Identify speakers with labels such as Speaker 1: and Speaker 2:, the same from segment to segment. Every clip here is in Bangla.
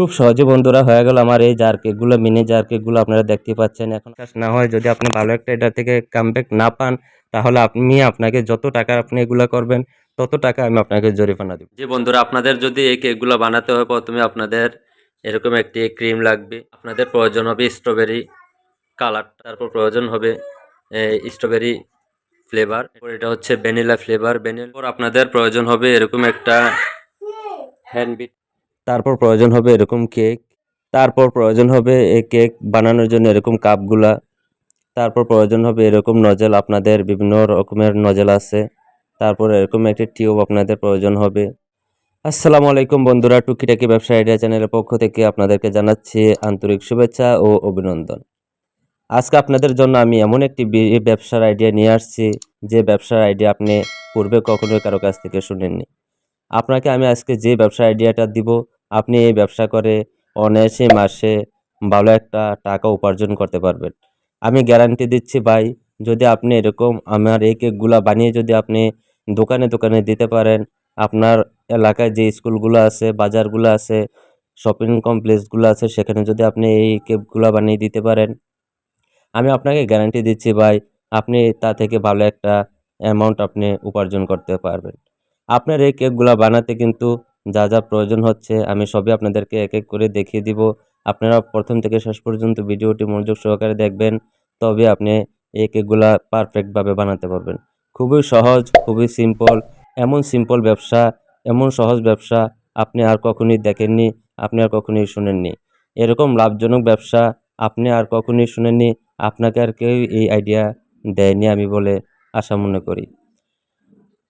Speaker 1: খুব সহজে বন্ধুরা হয়ে গেল আমার এই জার কেকগুলো মিনি জার কেকগুলো আপনারা দেখতে পাচ্ছেন। এখন কাজ না হয় যদি আপনি ভালো একটা এটা থেকে কামব্যাক না পান, তাহলে আপনি আপনাকে যত টাকা আপনি এগুলো করবেন, তত টাকা আমি আপনাকে জরিমানা দেব। যে বন্ধুরা, আপনাদের যদি এই কেকগুলো বানাতে হয়, প্রথমে আপনাদের এরকম একটি ক্রিম লাগবে। আপনাদের প্রয়োজন হবে স্ট্রবেরি কালার তারপর প্রয়োজন হবে স্ট্রবেরি ফ্লেভার এটা হচ্ছে ভ্যানিলা ফ্লেভার ভ্যানিলা আপনাদের প্রয়োজন হবে এরকম একটা হ্যান্ডবিট তারপর প্রয়োজন হবে এরকম কেক তারপর প্রয়োজন হবে এই কেক বানানোর জন্য এরকম কাপগুলা তারপর প্রয়োজন হবে এরকম নজেল আপনাদের বিভিন্ন রকমের নজেল আছে, তারপর এরকম একটি টিউব আপনাদের প্রয়োজন হবে। আসসালামু আলাইকুম বন্ধুরা, টুকিটাকি ব্যবসা আইডিয়া চ্যানেলের পক্ষ থেকে আপনাদেরকে জানাচ্ছি আন্তরিক শুভেচ্ছা ও অভিনন্দন। আজকে আপনাদের জন্য আমি এমন একটি ব্যবসার আইডিয়া নিয়ে আসছি, যে ব্যবসার আইডিয়া আপনি পূর্বে কখনোই কারও কাছ থেকে শুনেননি। আপনাকে আমি আজকে যে ব্যবসা আইডিয়াটা দিব আপনি এই ব্যবসা করে অনায়াসে মাসে ভালো একটা টাকা উপার্জন করতে পারবেন। আমি গ্যারান্টি দিচ্ছি ভাই, যদি আপনি এরকম আমার এই কেকগুলো বানিয়ে যদি আপনি দোকানে দোকানে দিতে পারেন, আপনার এলাকায় যে স্কুলগুলো আছে, বাজারগুলো আছে শপিং কমপ্লেক্সগুলো আছে, সেখানে যদি আপনি এই কেকগুলো বানিয়ে দিতে পারেন, আমি আপনাকে গ্যারান্টি দিচ্ছি ভাই, আপনি তা থেকে ভালো একটা অ্যামাউন্ট আপনি উপার্জন করতে পারবেন। আপনার এই কেকগুলো বানাতে কিন্তু যা যা প্রয়োজন হচ্ছে, আমি সবই আপনাদেরকে এক এক করে দেখিয়ে দিব। আপনারা প্রথম থেকে শেষ পর্যন্ত ভিডিওটি মনোযোগ সহকারে দেখবেন তবে আপনি এই কেকগুলা পারফেক্টভাবে বানাতে পারবেন। খুবই সহজ, খুবই সিম্পল এমন সিম্পল ব্যবসা, এমন সহজ ব্যবসা আপনি আর কখনোই দেখেননি, আপনি আর কখনোই শুনেননি। এরকম লাভজনক ব্যবসা আপনি আর কখনোই শুনেননি, আপনাকে আর কেউ এই আইডিয়া দেয়নি আমি বলে আশা মনে করি।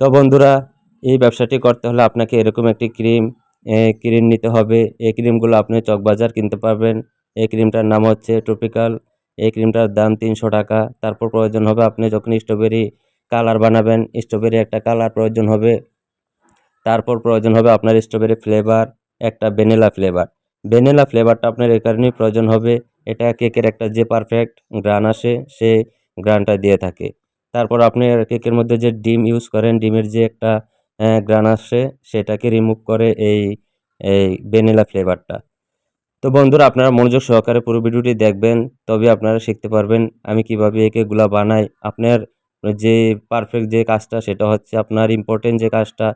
Speaker 1: তো বন্ধুরা এই ব্যবসাটি করতে হলে আপনাকে এরকম একটি ক্রিম ক্রিম নিতে হবে। এই ক্রিমগুলো আপনি চকবাজার কিনতে পারবেন। এই ক্রিমটার নাম হচ্ছে ট্রপিক্যাল। এই ক্রিমটার দাম তিনশো টাকা। তারপর প্রয়োজন হবে আপনি যখন স্ট্রবেরি কালার বানাবেন, স্ট্রবেরি একটা কালার প্রয়োজন হবে। তারপর প্রয়োজন হবে আপনার স্ট্রবেরি ফ্লেভার, একটা ভ্যানিলা ফ্লেভার। ভ্যানিলা ফ্লেভারটা আপনার এই কারণেই প্রয়োজন হবে। এটা কেকের একটা যে পারফেক্ট গ্রান আসে, সে গ্রানটা দিয়ে থাকে। তারপর আপনি কেকের মধ্যে যে ডিম ইউজ করেন, ডিমের যে একটা গ্রান আসে, সেটাকে রিমুভ করে এই এই ভ্যানিলা ফ্লেভারটা তো বন্ধুরা, আপনারা মনোযোগ সহকারে পুরো ভিডিওটি দেখবেন তবে আপনারা শিখতে পারবেন আমি কীভাবে এই কেকগুলা বানাই। আপনার যে পারফেক্ট যে কাজটা, সেটা হচ্ছে আপনার ইম্পর্টেন্ট যে কাজটা,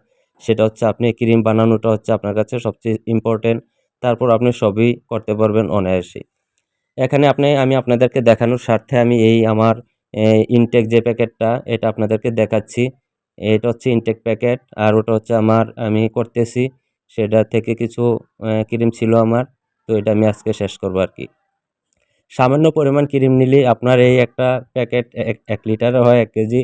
Speaker 1: সেটা হচ্ছে আপনি ক্রিম বানানোটা হচ্ছে আপনার কাছে সবচেয়ে ইম্পর্টেন্ট তারপর আপনি সবই করতে পারবেন অনায়াসে। এখানে আপনি, আমি আপনাদেরকে দেখানোর স্বার্থে আমি এই আমার ইনটেক যে প্যাকেটটা এটা আপনাদেরকে দেখাচ্ছি। এটা হচ্ছে ইনটেক প্যাকেট আর ওটা হচ্ছে আমার, আমি করতেছি। সেটা থেকে কিছু ক্রিম ছিল আমার, তো এটা আমি আজকে শেষ করব আর কি। সামান্য পরিমাণ ক্রিম নিলে আপনার এই একটা প্যাকেট এক লিটার হয়, এক কেজি,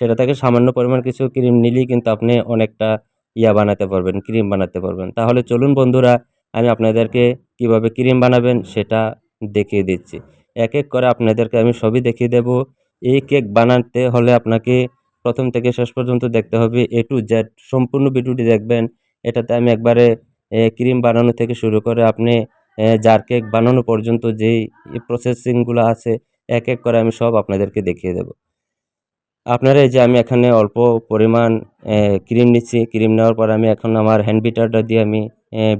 Speaker 1: সেটা থেকে সামান্য পরিমাণ কিছু ক্রিম নিলেই কিন্তু আপনি অনেকটা ইয়া বানাতে পারবেন ক্রিম বানাতে পারবেন। তাহলে চলুন বন্ধুরা, আমি আপনাদেরকে কীভাবে ক্রিম বানাবেন সেটা দেখিয়ে দিচ্ছি। এক এক করে আপনাদেরকে আমি সবই দেখিয়ে দেব। এই কেক বানাতে হলে আপনাকে প্রথম থেকে শেষ পর্যন্ত দেখতে হবে এ টু জেড সম্পূর্ণ ভিডিওটি দেখবেন। এটাতে আমি একবারে ক্রিম বানানো থেকে শুরু করে আপনি জার কেক বানানো পর্যন্ত যেই প্রসেসিংগুলো আছে এক এক করে আমি সব আপনাদেরকে দেখিয়ে দেব। আপনারা এই যে আমি এখানে অল্প পরিমাণ ক্রিম নিচ্ছি। ক্রিম নেওয়ার পর আমি এখন আমার হ্যান্ড বিটারটা দিয়ে আমি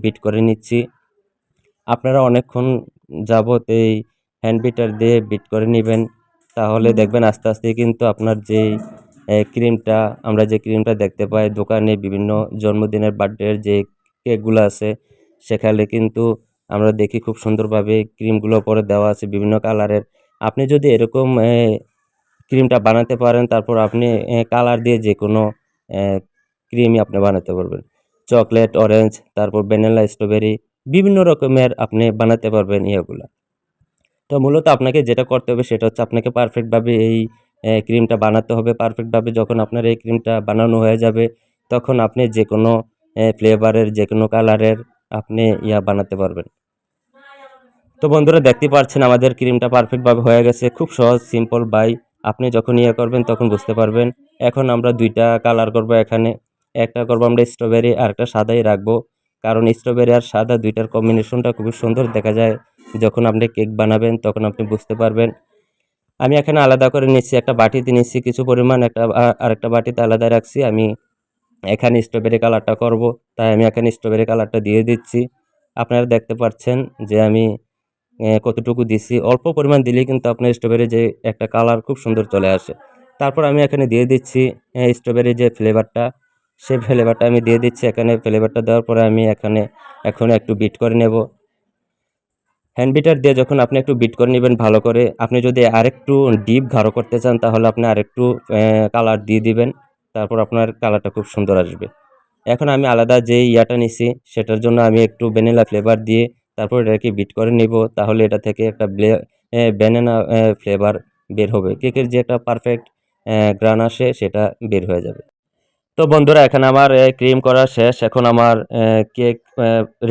Speaker 1: বিট করে নিচ্ছি। আপনারা অনেকক্ষণ যাবত এই হ্যান্ড বিটার দিয়ে বিট করে নেবেন। তাহলে দেখবেন আস্তে আস্তে কিন্তু আপনার যেই ক্রিমটা, আমরা যে ক্রিমটা দেখতে পাই, দোকানে বিভিন্ন জন্মদিনের বার্থডের যে কেকগুলো আছে, সেখানে কিন্তু আমরা দেখি খুব সুন্দরভাবে ক্রিমগুলো পরে দেওয়া আছে বিভিন্ন কালারের। আপনি যদি এরকম ক্রিমটা বানাতে পারেন, তারপর আপনি কালার দিয়ে যে কোনো ক্রিমই আপনি বানাতে পারবেন। চকলেট, অরেঞ্জ, তারপর ভ্যানিলা, স্ট্রবেরি, বিভিন্ন রকমের আপনি বানাতে পারবেন ইয়েগুলো। তো মূলত আপনাকে যেটা করতে হবে, সেটা হচ্ছে আপনাকে পারফেক্টভাবে এই ক্রিমটা বানাতে হবে পারফেক্টভাবে যখন আপনার এই ক্রিমটা বানানো হয়ে যাবে, তখন আপনি যে কোনো ফ্লেভারের যে কোনো কালারের আপনি ইয়া বানাতে পারবেন। তো বন্ধুরা, দেখতে পাচ্ছেন আমাদের ক্রিমটা পারফেক্টভাবে হয়ে গেছে। খুব সহজ সিম্পল বাই আপনি যখন ইয়ে করবেন, তখন বুঝতে পারবেন। এখন আমরা দুইটা কালার করব এখানে। একটা করব আমরা স্ট্রবেরি আর একটা সাদাই রাখব। কারণ স্ট্রবেরি আর সাদা দুইটার কম্বিনেশনটা খুবই সুন্দর দেখা যায়। যখন আপনি কেক বানাবেন, তখন আপনি বুঝতে পারবেন আমি এখানে আলাদা করে নিচ্ছি, একটা বাটিতে নিচ্ছি কিছু পরিমাণ, একটা আরেকটা বাটিতে আলাদা রাখছি। আমি এখানে স্ট্রবেরি কালারটা করব, তাই আমি এখানে স্ট্রবেরি কালারটা দিয়ে দিচ্ছি। আপনারা দেখতে পাচ্ছেন যে আমি কতটুকু দিছি অল্প পরিমাণ দিলেই কিন্তু আপনার স্ট্রবেরি যে একটা কালার খুব সুন্দর চলে আসে। তারপর আমি এখানে দিয়ে দিচ্ছি স্ট্রবেরি যে ফ্লেভারটা সেই ফ্লেভারটা আমি দিয়ে দিচ্ছি। এখানে ফ্লেভারটা দেওয়ার পরে আমি এখানে, এখন একটু বিট করে নেব। হ্যান্ড বিটার দিয়ে যখন আপনি একটু বিট করে নেবেন ভালো করে, আপনি যদি আরেকটু ডিপ গাঢ় করতে চান, তাহলে আপনি আরেকটু কালার দিয়ে দিবেন, তারপর আপনার কালারটা খুব সুন্দর আসবে। এখন আমি আলাদা যে ইয়াটা নিছি, সেটার জন্য আমি একটু ভ্যানিলা ফ্লেভার দিয়ে তারপর এটাকে বিট করে নিব, তাহলে এটা থেকে একটা ব্যানানা ফ্লেভার বের হবে। কেকের যে একটা পারফেক্ট গ্রান আসে, সেটা বের হয়ে যাবে। তো বন্ধুরা, এখানে আমার ক্রিম করা শেষ। এখন আমার কেক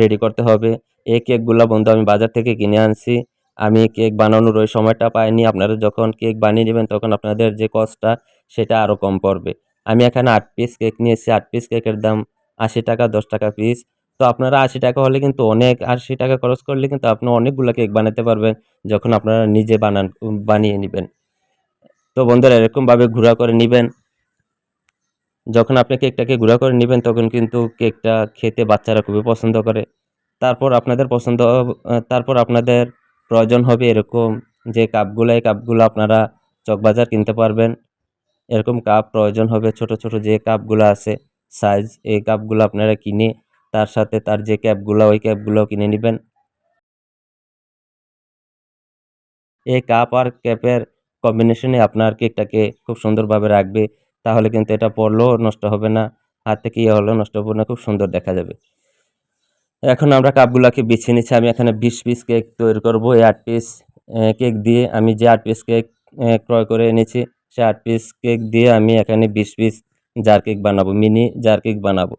Speaker 1: রেডি করতে হবে। এই কেকগুলো বন্ধু আমি বাজার থেকে কিনে আনছি। আমি কেক বানানোর ওই সময়টা পাইনি। আপনারা যখন কেক বানিয়ে নেবেন, তখন আপনাদের যে কস্টটা সেটা আরও কম পড়বে। আমি এখানে আট পিস কেক নিয়েছি। আট পিস কেকের দাম আশি টাকা, দশ টাকা পিস তো আপনারা আশি টাকা হলে কিন্তু অনেক আশি টাকা খরচ করলে কিন্তু আপনি অনেকগুলো কেক বানাতে পারবেন, যখন আপনারা নিজে বানান, বানিয়ে নেবেন। তো বন্ধুরা, এরকমভাবে ঘোরা করে নেবেন। যখন আপনি কেকটাকে গুঁড়া করে নেবেন, তখন কিন্তু কেকটা খেতে বাচ্চারা খুবই পছন্দ করে। তারপর আপনাদের পছন্দ তারপর আপনাদের প্রয়োজন হবে এরকম যে কাপগুলো, এই কাপগুলো আপনারা চকবাজার কিনতে পারবেন। এরকম কাপ প্রয়োজন হবে, ছোট ছোট যে কাপগুলো আছে সাইজ এই কাপগুলো আপনারা কিনে তার সাথে তার যে ক্যাপগুলো, ওই ক্যাপগুলো কিনে নেবেন। এই কাপ আর ক্যাপের কম্বিনেশনে আপনার কেকটাকে খুব সুন্দরভাবে রাখবে, তাহলে কিন্তু এটা পড়লেও নষ্ট হবে না, হাত থেকে ইয়ে হলেও নষ্ট হবে না, খুব সুন্দর দেখা যাবে। এখন আমরা কাপগুলোকে বেছে নিচ্ছি। আমি এখানে বিশ পিস কেক তৈরি করব। এই আট পিস কেক দিয়ে আমি যে আট পিস কেক ক্রয় করে এনেছি, সে আট পিস কেক দিয়ে আমি এখানে বিশ পিস জার কেক বানাবো মিনি জার কেক বানাবো।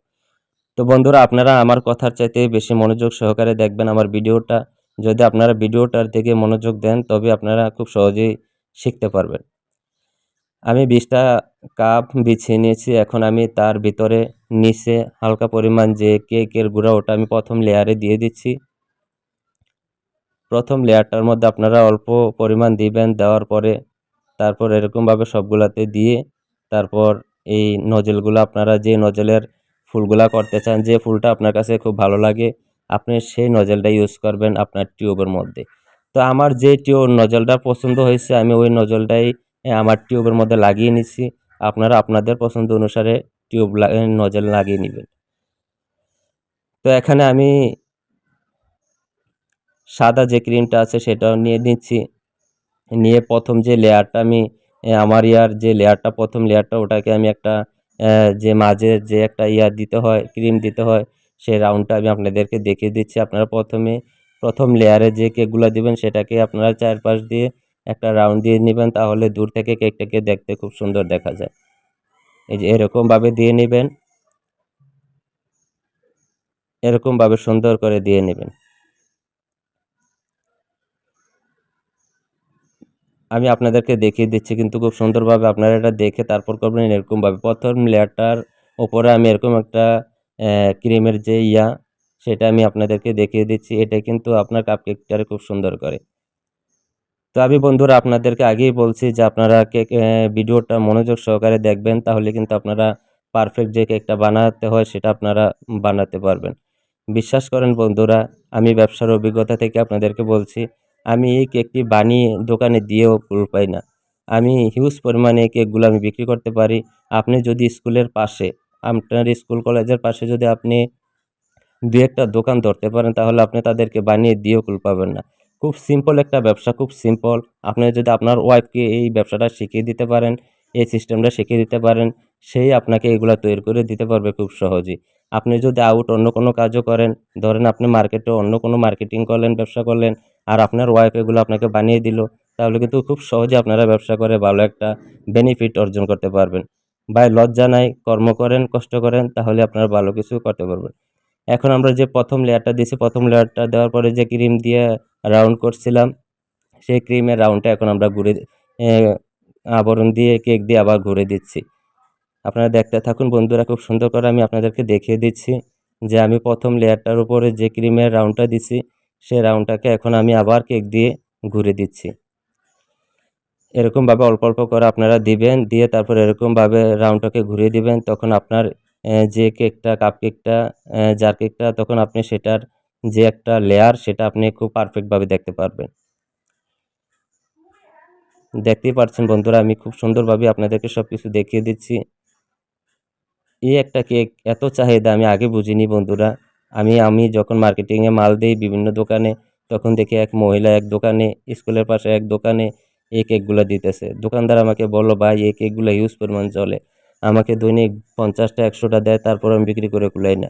Speaker 1: তো বন্ধুরা, আপনারা আমার কথার চাইতে বেশি মনোযোগ সহকারে দেখবেন আমার ভিডিওটা। যদি আপনারা ভিডিওটার দিকে মনোযোগ দেন, তবে আপনারা খুব সহজেই শিখতে পারবেন। আমি বিশটা কাপ বিছিয়ে নিয়েছি, এখন আমি তার ভিতরে নিচে হালকা পরিমাণ যে কেকের গুঁড়া, ওটা আমি প্রথম লেয়ারে দিয়ে দিচ্ছি। প্রথম লেয়ারটার মধ্যে আপনারা অল্প পরিমাণ দিবেন, দেওয়ার পরে তারপর এরকমভাবে সবগুলাতে দিয়ে তারপর এই নজেলগুলো আপনারা যে নজেলের ফুলগুলা করতে চান, যে ফুলটা আপনার কাছে খুব ভালো লাগে, আপনি সেই নজেলটা ইউজ করবেন আপনার টিউবের মধ্যে। তো আমার যে টিউব নজলটা পছন্দ হয়েছে, আমি ওই নজলটাই আমার টিউবের মধ্যে লাগিয়ে নিচ্ছি। আপনারা আপনাদের পছন্দ অনুসারে টিউব নজল লাগিয়ে নেবেন। তো এখানে আমি সাদা যে ক্রিমটা আছে সেটাও নিয়ে নিচ্ছি। নিয়ে প্রথম যে লেয়ারটা আমি আমার ইয়ার যে লেয়ারটা, প্রথম লেয়ারটা ওটাকে আমি একটা যে মাঝে যে একটা ইয়ার দিতে হয়, ক্রিম দিতে হয় সেই রাউন্ডটা আমি আপনাদেরকে দেখিয়ে দিচ্ছি। আপনারা প্রথমে, প্রথম লেয়ারে যে কেকগুলো দিবেন সেটাকে আপনারা চারপাশ দিয়ে একটা রাউন্ড দিয়ে নেবেন, তাহলে দূর থেকে কেকটাকে দেখতে খুব সুন্দর দেখা যায়। এই যে এরকমভাবে দিয়ে নেবেন। এরকমভাবে সুন্দর করে দিয়ে নেবেন। আমি আপনাদেরকে দেখিয়ে দিচ্ছি, কিন্তু খুব সুন্দরভাবে আপনারা এটা দেখে তারপর করবেন এরকমভাবে। প্রথম লেয়ারটার ওপরে আমি এরকম একটা ক্রিমের যে ইয়া, সেটা আমি আপনাদেরকে দেখিয়ে দিচ্ছি। এটা কিন্তু আপনার কাপকেকটারে খুব সুন্দর করে। তো আমি বন্ধুরা আপনাদেরকে আগেই বলছি যে আপনারা কেক ভিডিওটা মনোযোগ সহকারে দেখবেন, তাহলে কিন্তু আপনারা পারফেক্ট যে কেকটা বানাতে হয় সেটা আপনারা বানাতে পারবেন। বিশ্বাস করেন বন্ধুরা, আমি ব্যবসার অভিজ্ঞতা থেকে আপনাদেরকে বলছি, আমি এই কেকটি বানিয়ে দোকানে দিয়েও ফুল পাই না। আমি হিউজ পরিমাণে এই কেকগুলো আমি বিক্রি করতে পারি। আপনি যদি স্কুলের পাশে, আপনার স্কুল কলেজের পাশে যদি আপনি দু একটা দোকান ধরতে পারেন, তাহলে আপনি তাদেরকে বানিয়ে দিয়েও কুল পাবেন না। খুব সিম্পল একটা ব্যবসা, খুব সিম্পল আপনি যদি আপনার ওয়াইফকে এই ব্যবসাটা শিখিয়ে দিতে পারেন, এই সিস্টেমটা শিখিয়ে দিতে পারেন, সেই আপনাকে এগুলো তৈরি করে দিতে পারবে খুব সহজেই। আপনি যদি আউট অন্য কোনো কাজও করেন, ধরেন আপনি মার্কেটে অন্য কোনো মার্কেটিং করলেন, ব্যবসা করলেন, আর আপনার ওয়াইফ এগুলো আপনাকে বানিয়ে দিল, তাহলে কিন্তু খুব সহজে আপনারা ব্যবসা করে ভালো একটা বেনিফিট অর্জন করতে পারবেন। ভাই, লজ্জা নাই, কর্ম করেন, কষ্ট করেন, তাহলে আপনারা ভালো কিছু করতে পারবেন। এখন আমরা যে প্রথম লেয়ারটা দিয়েছি, প্রথম লেয়ারটা দেওয়ার পরে যে ক্রিম দিয়ে রাউন্ড করছিলাম। সেই ক্রিমের রাউন্ডটা এখন আমরা ঘুরে আবরণ দিয়ে কেক দিয়ে আবার ঘুরে দিচ্ছি। আপনারা দেখতে থাকুন, বন্ধুরা, খুব সুন্দর করে আমি আপনাদেরকে দেখিয়ে দিচ্ছি যে আমি প্রথম লেয়ারটার উপরে যে ক্রিমের রাউন্ডটা দিছি, সেই রাউন্ডটাকে এখন আমি আবার কেক দিয়ে ঘুরে দিচ্ছি। এরকমভাবে অল্প অল্প করে আপনারা দিবেন, দিয়ে তারপর এরকমভাবে রাউন্ডটাকে ঘুরিয়ে দিবেন। তখন আপনার যে কেকটা কাপ কেকটা জার কেকটা তখন আপনি সেটার যে একটা লেয়ার সেটা আপনি খুব পারফেক্টভাবে দেখতে পারবেন। দেখতেই পাচ্ছেন বন্ধুরা, আমি খুব সুন্দরভাবে আপনাদেরকে সব কিছু দেখিয়ে দিচ্ছি। এই একটা কেক এত চাহিদা আমি আগে বুঝিনি বন্ধুরা। আমি আমি যখন মার্কেটিংয়ে মাল দিই বিভিন্ন দোকানে, তখন দেখি এক মহিলা এক দোকানে, স্কুলের পাশে এক দোকানে এই কেকগুলো দিতেছে। দোকানদার আমাকে বলল, ভাই, এই কেকগুলো ইউজ পরিমাণ চলে। আমাকে দৈনিক পঞ্চাশটা, একশোটা দেয়, তারপর আমি বিক্রি করে কুলাই না।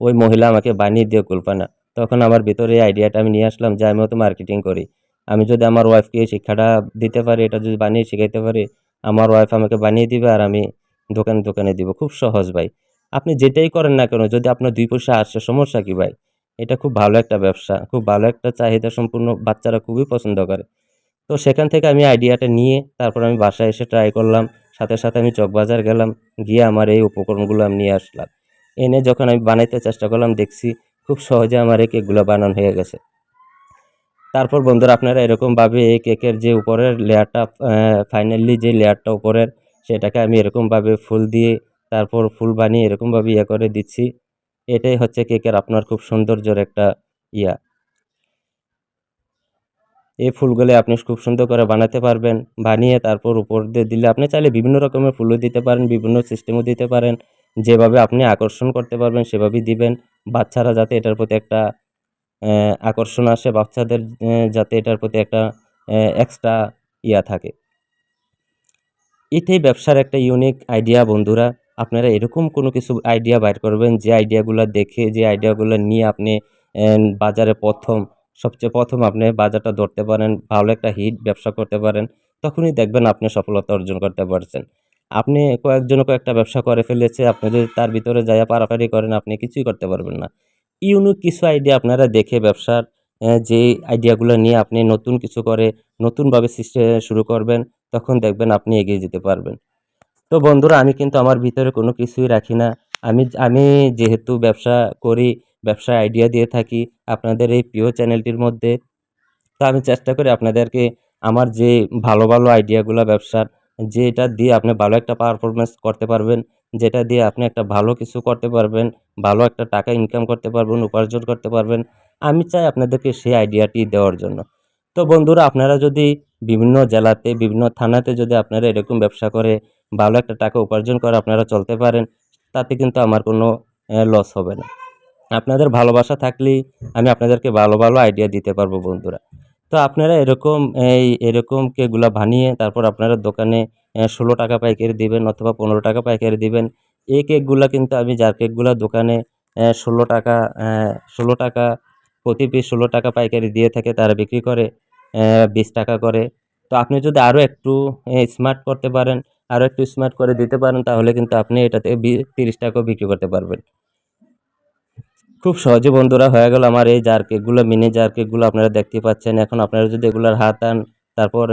Speaker 1: ওই মহিলা আমাকে বানিয়ে দিয়ে কুলপা না তখন আমার ভিতরে এই আইডিয়াটা আমি নিয়ে আসলাম যে আমিও তো মার্কেটিং করি। আমি যদি আমার ওয়াইফকে শিক্ষাটা দিতে পারি, এটা যদি বানিয়ে শিখাইতে পারি, আমার ওয়াইফ আমাকে বানিয়ে দিবে আর আমি দোকানে দোকানে দিব। খুব সহজ ভাই। আপনি যেটাই করেন না কেন, যদি আপনার দুই পয়সা আসছে সমস্যা কী ভাই? এটা খুব ভালো একটা ব্যবসা, খুব ভালো একটা চাহিদা সম্পূর্ণ বাচ্চারা খুবই পছন্দ করে। তো সেখান থেকে আমি আইডিয়াটা নিয়ে তারপর আমি বাসায় এসে ট্রাই করলাম। সাথে সাথে আমি চকবাজার গেলাম, গিয়ে আমার এই উপকরণগুলো আমি নিয়ে আসলাম। এনে যখন আমি বানাইতে চেষ্টা করলাম, দেখছি খুব সহজে আমার এই কেকগুলো বানানো হয়ে গেছে। তারপর বন্ধুরা, আপনারা এরকমভাবে এই কেকের যে উপরের লেয়ারটা ফাইনালি যে লেয়ারটা উপরের, সেটাকে আমি এরকমভাবে ফুল দিয়ে, তারপর ফুল বানিয়ে এরকমভাবে ইয়ে করে দিচ্ছি। এটাই হচ্ছে কেকের আপনার খুব সৌন্দর্যের একটা ইয়া। এই ফুলগুলো আপনি খুব সুন্দর করে বানাতে পারবেন, বানিয়ে তারপর উপর দিয়ে দিলে আপনি চাইলে বিভিন্ন রকমের ফুলও দিতে পারেন, বিভিন্ন সিস্টেমও দিতে পারেন। যেভাবে আপনি আকর্ষণ করতে পারবেন, সেভাবেই দিবেন। বাচ্চারা যাতে এটার প্রতি একটা আকর্ষণ আসে, বাচ্চাদের যাতে এটার প্রতি একটা এক্সট্রা ইয়া থাকে। এটাই ব্যবসার একটা ইউনিক আইডিয়া বন্ধুরা। আপনারা এরকম কোনো কিছু আইডিয়া বাইর করবেন, যে আইডিয়াগুলো দেখে, যে আইডিয়াগুলো নিয়ে আপনি বাজারে প্রথম, সবচেয়ে প্রথম আপনি বাজারটা ধরতে পারেন, ভালো একটা হিট ব্যবসা করতে পারেন, তখনই দেখবেন আপনি সফলতা অর্জন করতে পারছেন। আপনি কয়েকজন কয়েকটা ব্যবসা করে ফেলেছে, আপনি যদি তার ভিতরে যাইয়া পারাপারি করেন, আপনি কিছুই করতে পারবেন না। ইউনিক কিছু আইডিয়া আপনারা দেখে ব্যবসার যে আইডিয়াগুলো নিয়ে আপনি নতুন কিছু করে, নতুনভাবে সৃষ্টি শুরু করবেন, তখন দেখবেন আপনি এগিয়ে যেতে পারবেন। তো বন্ধুরা, আমি কিন্তু আমার ভিতরে কোনো কিছুই রাখি না। আমি আমি যেহেতু ব্যবসা করি, ব্যবসার আইডিয়া দিয়ে থাকি আপনাদের এই প্রিয় চ্যানেলটির মধ্যে, তো আমি চেষ্টা করি আপনাদেরকে আমার যে ভালো ভালো আইডিয়াগুলো ব্যবসার যেটা দিয়ে আপনি ভালো একটা পারফরমেন্স করতে পারবেন, যেটা দিয়ে আপনি একটা ভালো কিছু করতে পারবেন, ভালো একটা টাকা ইনকাম করতে পারবেন, উপার্জন করতে পারবেন, আমি চাই আপনাদেরকে সেই আইডিয়াটি দেওয়ার জন্য। তো বন্ধুরা, আপনারা যদি বিভিন্ন জেলাতে, বিভিন্ন থানাতে যদি আপনারা এরকম ব্যবসা করে, ভালো একটা টাকা উপার্জন করে আপনারা চলতে পারেন, তাতে কিন্তু আমার কোনো লস হবে না। আপনাদের ভালোবাসা থাকলেই আমি আপনাদেরকে ভালো ভালো আইডিয়া দিতে পারব বন্ধুরা। তো আপনারা এরকম এই এরকম কেকগুলা বানিয়ে তারপর আপনারা দোকানে ষোলো টাকা পাইকারি দিবেন অথবা পনেরো টাকা পাইকারি দিবেন, এই কেকগুলা কিন্তু আমি যার কেকগুলা দোকানে ষোলো টাকা ষোলো টাকা প্রতি পিস ষোলো টাকা পাইকারি দিয়ে থাকে তারা বিক্রি করে বিশ টাকা করে। তো আপনি যদি আরও একটু স্মার্ট করতে পারেন আরও একটু স্মার্ট করে দিতে পারেন, তাহলে কিন্তু আপনি এটাতে তিরিশ টাকাও বিক্রি করতে পারবেন। খুব সহজে বন্ধুরা হয়ে গেল আমার এই জার কেকগুলো মিনি জার কেকগুলো আপনারা দেখতে পাচ্ছেন। এখন আপনারা যদি এগুলার হাত আন তারপর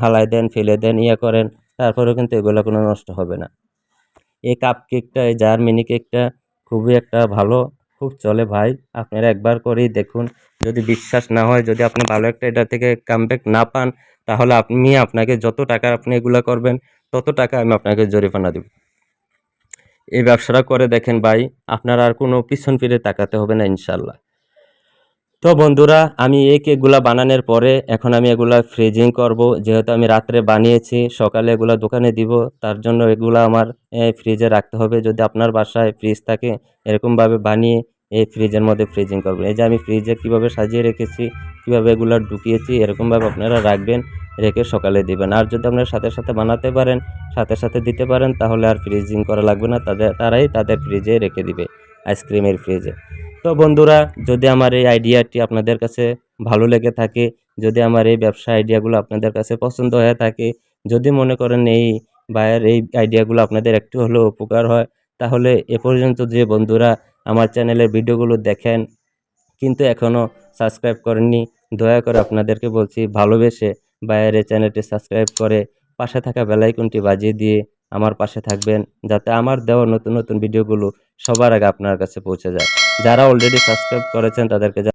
Speaker 1: হালাই দেন, ফেলে দেন ইয়ে করেন, তারপরেও কিন্তু এগুলো কোনো নষ্ট হবে না। এই কাপ কেকটা এই জার মিনি কেকটা খুবই একটা ভালো, খুব চলে ভাই। আপনারা একবার করেই দেখুন। যদি বিশ্বাস না হয়, যদি আপনি ভালো একটা এটা থেকে কামব্যাক না পান, তাহলে আপনি আপনাকে যত টাকা আপনি এগুলো করবেন, তত টাকা আমি আপনাকে জরিমানা দেব। এই ব্যবসাটা করে দেখেন ভাই, আপনার আর কোনো পিছন ফিরে তাকাতে হবে না ইনশাল্লাহ তো বন্ধুরা, আমি এই কেকগুলা বানানোর পরে এখন আমি এগুলা ফ্রিজিং করব। যেহেতু আমি রাত্রে বানিয়েছি, সকালে এগুলা দোকানে দিব, তার জন্য এগুলা আমার ফ্রিজে রাখতে হবে। যদি আপনার বাসায় ফ্রিজ থাকে, এরকমভাবে বানিয়ে এই ফ্রিজের মধ্যে ফ্রিজিং করবেন। এই যে আমি ফ্রিজে কীভাবে সাজিয়ে রেখেছি, কীভাবে এগুলা ঢুকিয়েছি, এরকমভাবে আপনারা রাখবেন। রেখে সকালে দিবেন। আর যদি আপনারা সাথে সাথে বানাতে পারেন, সাথে সাথে দিতে পারেন, তাহলে আর ফ্রিজিং করা লাগবে না। তাদের, তারাই তাদের ফ্রিজে রেখে দিবে আইসক্রিমের ফ্রিজে তো বন্ধুরা, যদি আমার এই আইডিয়াটি আপনাদের কাছে ভালো লেগে থাকে, যদি আমার এই ব্যবসা আইডিয়াগুলো আপনাদের কাছে পছন্দ হয়ে থাকে, যদি মনে করেন এই বায়ের এই আইডিয়াগুলো আপনাদের একটু হলেও উপকার হয়, তাহলে এ পর্যন্ত যে বন্ধুরা আমার চ্যানেলের ভিডিওগুলো দেখেন, কিন্তু এখনও সাবস্ক্রাইব করেননি, দয়া করে আপনাদেরকে বলছি ভালোবেসে বাইরের এই চ্যানেলটি সাবস্ক্রাইব করে পাশে থাকা বেলাইকনটি বাজিয়ে দিয়ে আমার পাশে থাকবেন, যাতে আমার দেওয়া নতুন নতুন ভিডিওগুলো সবার আগে আপনার কাছে পৌঁছে যায়। যারা অলরেডি সাবস্ক্রাইব করেছেন তাদেরকে